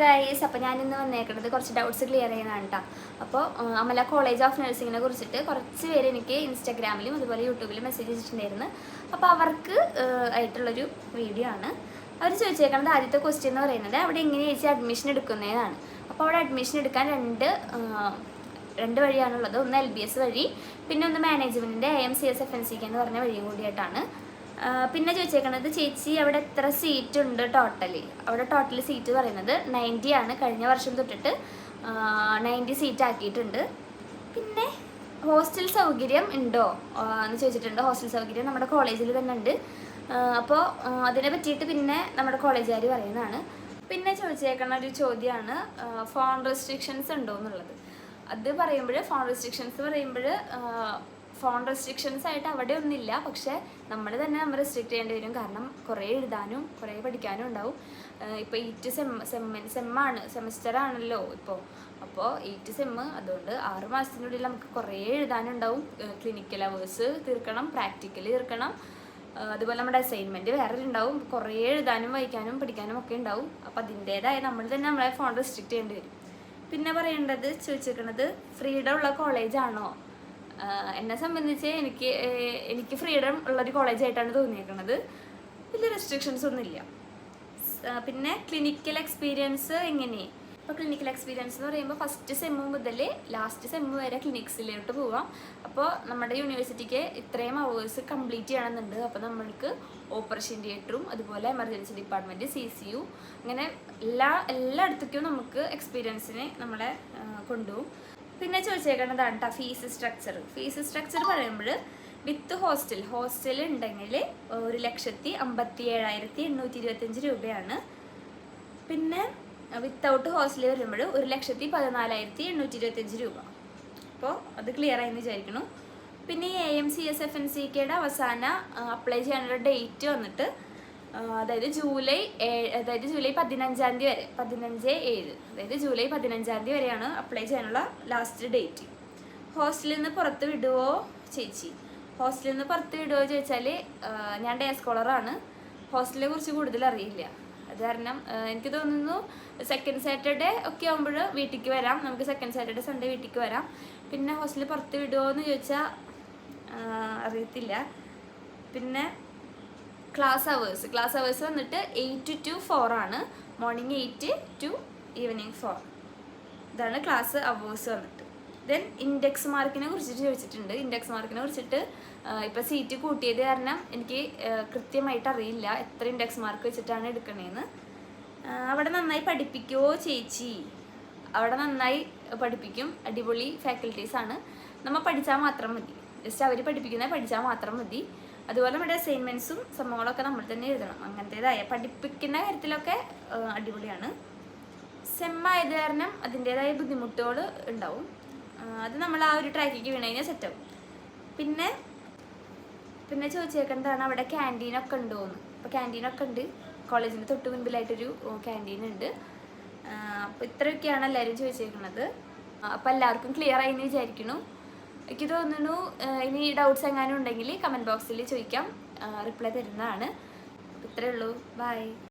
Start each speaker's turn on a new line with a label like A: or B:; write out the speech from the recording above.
A: Guys അപ്പോൾ ഇന്ന് വന്നേക്കുന്നത് കുറച്ച് ഡൗട്ട്സ് ക്ലിയർ ചെയ്യുന്നതാണ് കേട്ടോ അപ്പോൾ അമല കോളേജ് ഓഫ് നഴ്സിങ്ങിനെ കുറിച്ചിട്ട് കുറച്ച് പേര് എനിക്ക് ഇൻസ്റ്റാഗ്രാമിലും അതുപോലെ യൂട്യൂബിലും മെസ്സേജ് ചെയ്തിട്ടുണ്ടായിരുന്നു അപ്പോൾ അവർക്ക് ആയിട്ടുള്ളൊരു വീഡിയോ ആണ്. അവർ ചോദിച്ചേക്കുന്നത് ആദ്യത്തെ ക്വസ്റ്റ്യൻ എന്ന് പറയുന്നത് അവിടെ എങ്ങനെ ചേച്ചി അഡ്മിഷൻ എടുക്കുന്നതാണ് അപ്പോൾ അവിടെ അഡ്മിഷൻ എടുക്കാൻ രണ്ട് രണ്ട് വഴിയാണുള്ളത്. ഒന്ന് എൽ ബി എസ് വഴി പിന്നെ ഒന്ന് മാനേജ്മെന്റിന്റെ A M C S F N C എന്ന് പറഞ്ഞ വഴിയും കൂടിയായിട്ടാണ്. പിന്നെ ചോദിച്ചേക്കണത് ചേച്ചി അവിടെ എത്ര സീറ്റ് ഉണ്ട് ടോട്ടലി അവിടെ ടോട്ടൽ സീറ്റ് പറയുന്നത് നയന്റി ആണ്. കഴിഞ്ഞ വർഷം തൊട്ടിട്ട് നയന്റി സീറ്റ് ആക്കിയിട്ടുണ്ട്. പിന്നെ ഹോസ്റ്റൽ സൗകര്യം ഉണ്ടോ? എന്ന് ചോദിച്ചിട്ടുണ്ട്. ഹോസ്റ്റൽ സൗകര്യം നമ്മുടെ കോളേജിൽ തന്നെ ഉണ്ട്. അപ്പോൾ അതിനെ പറ്റിയിട്ട് പിന്നെ നമ്മുടെ കോളേജുകാർ പറയുന്നതാണ്. പിന്നെ ചോദിച്ചേക്കണ ഒരു ചോദ്യമാണ് ഫോൺ റെസ്ട്രിക്ഷൻസ് ഉണ്ടോ എന്നുള്ളത്. അത് പറയുമ്പോൾ ഫോൺ റെസ്ട്രിക്ഷൻസ് പറയുമ്പോൾ ഫോൺ റെസ്ട്രിക്ഷൻസ് ആയിട്ട് അവിടെ ഒന്നുമില്ല. പക്ഷേ നമ്മൾ തന്നെ നമ്മൾ റെസ്ട്രിക്റ്റ് ചെയ്യേണ്ടി വരും. കാരണം കുറേ എഴുതാനും കുറേ പഠിക്കാനും ഉണ്ടാവും. ഇപ്പോൾ എയ്റ്റ് സെം സെമ്മ സെമ്മാണ് സെമസ്റ്റർ ആണല്ലോ ഇപ്പോൾ അപ്പോൾ എയ്റ്റ് സെമ്മ് അതുകൊണ്ട് ആറ് മാസത്തിനുള്ളിൽ നമുക്ക് കുറേ എഴുതാനുണ്ടാവും. ക്ലിനിക്കൽ അവേഴ്സ് തീർക്കണം പ്രാക്ടിക്കൽ തീർക്കണം. അതുപോലെ നമ്മുടെ അസൈൻമെന്റ് വേറെ ഉണ്ടാവും. കുറേ എഴുതാനും വായിക്കാനും പഠിക്കാനും ഒക്കെ ഉണ്ടാവും. അപ്പോൾ അതിന്റേതായ നമ്മൾ തന്നെ നമ്മളെ ഫോൺ റെസ്ട്രിക്റ്റ് ചെയ്യേണ്ടി വരും. പിന്നെ പറയേണ്ടത് ചോദിച്ചിരിക്കുന്നത് ഫ്രീഡം ഉള്ള കോളേജാണോ എന്നെ സംബന്ധിച്ച് എനിക്ക് എനിക്ക് ഫ്രീഡം ഉള്ളൊരു കോളേജായിട്ടാണ് തോന്നിയിരിക്കുന്നത് വലിയ റെസ്ട്രിക്ഷൻസ് ഒന്നുമില്ല. പിന്നെ ക്ലിനിക്കൽ എക്സ്പീരിയൻസ് എങ്ങനെ? ഇപ്പോൾ ക്ലിനിക്കൽ എക്സ്പീരിയൻസ് എന്ന് പറയുമ്പോൾ ഫസ്റ്റ് സെമ്മ് മുതൽ ലാസ്റ്റ് സെമ്മ് വരെ ക്ലിനിക്സിലോട്ട് പോവാം. അപ്പോൾ നമ്മുടെ യൂണിവേഴ്സിറ്റിക്ക് ഇത്രയും അവേഴ്സ് കംപ്ലീറ്റ് ചെയ്യണമെന്നുണ്ട് അപ്പോൾ നമ്മൾക്ക് ഓപ്പറേഷൻ തിയേറ്ററും അതുപോലെ emergency department C C U അങ്ങനെ എല്ലാ എല്ലായിടത്തേക്കും നമുക്ക് എക്സ്പീരിയൻസിനെ നമ്മളെ കൊണ്ടുപോകും പിന്നെ ചോദിച്ചേക്കേണ്ടതാണ് കേട്ടോ ഫീസ് സ്ട്രക്ചർ ഫീസ് സ്ട്രക്ചർ പറയുമ്പോൾ വിത്ത് ഹോസ്റ്റൽ. ഹോസ്റ്റൽ ഉണ്ടെങ്കിൽ ഒരു ലക്ഷത്തി അമ്പത്തി ഏഴായിരത്തി എണ്ണൂറ്റി ഇരുപത്തഞ്ച് രൂപയാണ്. പിന്നെ വിത്തൗട്ട് ഹോസ്റ്റൽ വരുമ്പോൾ ഒരു ലക്ഷത്തി പതിനാലായിരത്തി എണ്ണൂറ്റി ഇരുപത്തഞ്ച് രൂപ. അപ്പോൾ അത് ക്ലിയർ ആയെന്ന് വിചാരിക്കുന്നു. പിന്നെ A M C S F N C കെയുടെ അവസാന അപ്ലൈ ചെയ്യാനുള്ള ഡേറ്റ് വന്നിട്ട് അതായത് ജൂലൈ ഏഴ് അതായത് ജൂലൈ പതിനഞ്ചാം തീയതി വരെ പതിനഞ്ച് ഏഴ് അതായത് ജൂലൈ പതിനഞ്ചാം തീയതി വരെയാണ് അപ്ലൈ ചെയ്യാനുള്ള ലാസ്റ്റ് ഡേറ്റ് ഹോസ്റ്റലിൽ നിന്ന് പുറത്ത് വിടുവോ ചേച്ചി? ഹോസ്റ്റലിൽ നിന്ന് പുറത്ത് വിടുവോ ചോദിച്ചാൽ ഞാൻ ഡേ സ്കോളറാണ് ഹോസ്റ്റലിനെ കുറിച്ച് കൂടുതൽ അറിയില്ല. അത് കാരണം എനിക്ക് തോന്നുന്നു സെക്കൻഡ് സാറ്റർഡേ ഒക്കെ ആകുമ്പോൾ വീട്ടിൽ വരാം. നമുക്ക് സെക്കൻഡ് സാറ്റർഡേ സൺഡേ വീട്ടിൽ വരാം. പിന്നെ ഹോസ്റ്റലിൽ പുറത്ത് വിടുവോ എന്ന് ചോദിച്ചാൽ അറിയത്തില്ല. പിന്നെ ക്ലാസ് അവേഴ്സ് ക്ലാസ് അവേഴ്സ് വന്നിട്ട് എയ്റ്റ് ടു ഫോർ ആണ്. Morning eight to evening four ഇതാണ് ക്ലാസ് അവേഴ്സ് വന്നിട്ട്. ദെൻ ഇൻഡെക്സ് മാർക്കിനെ കുറിച്ചിട്ട് ചോദിച്ചിട്ടുണ്ട്. ഇൻഡെക്സ് മാർക്കിനെ കുറിച്ചിട്ട് ഇപ്പോൾ സീറ്റ് കൂട്ടിയത് കാരണം എനിക്ക് കൃത്യമായിട്ട് അറിയില്ല എത്ര ഇൻഡെക്സ് മാർക്ക് വെച്ചിട്ടാണ് എടുക്കണേന്ന്. അവിടെ നന്നായി പഠിപ്പിക്കുമോ ചേച്ചി? അവിടെ നന്നായി പഠിപ്പിക്കും. അടിപൊളി ഫാക്കൽറ്റീസ് ആണ്. നമ്മൾ പഠിച്ചാൽ മാത്രം മതി. ജസ്റ്റ് അവർ പഠിപ്പിക്കുന്നത് പഠിച്ചാൽ മാത്രം മതി. അതുപോലെ നമ്മുടെ അസൈൻമെന്റ്സും സംഭവങ്ങളൊക്കെ നമ്മൾ തന്നെ എഴുതണം. അങ്ങനത്തേതായ പഠിപ്പിക്കുന്ന കാര്യത്തിലൊക്കെ അടിപൊളിയാണ്. സെമ്മായത് കാരണം അതിന്റേതായ ബുദ്ധിമുട്ടുകൾ ഉണ്ടാവും. അത് നമ്മൾ ആ ഒരു ട്രാക്കിക്ക് വീണ് കഴിഞ്ഞാൽ സെറ്റാവും പിന്നെ പിന്നെ ചോദിച്ചേക്കേണ്ടതാണ് അവിടെ ക്യാന്റീനൊക്കെ ഉണ്ടോ എന്ന്. അപ്പോൾ ക്യാന്റീനൊക്കെ ഉണ്ട്. കോളേജിന് തൊട്ട് മുൻപിലായിട്ടൊരു ക്യാന്റീൻ ഉണ്ട്. അപ്പോൾ ഇത്രയൊക്കെയാണ് എല്ലാവരും ചോദിച്ചേക്കുന്നത്. അപ്പോൾ എല്ലാവർക്കും ക്ലിയർ ആയി എന്ന് വിചാരിക്കുന്നു. എനിക്ക് തോന്നുന്നു ഇനി ഡൗട്ട്സ് എങ്ങാനും ഉണ്ടെങ്കിൽ കമന്റ് ബോക്സിൽ ചോദിക്കാം. റിപ്ലൈ തരുന്നതാണ്. ഇത്രയേ ഉള്ളൂ. ബൈ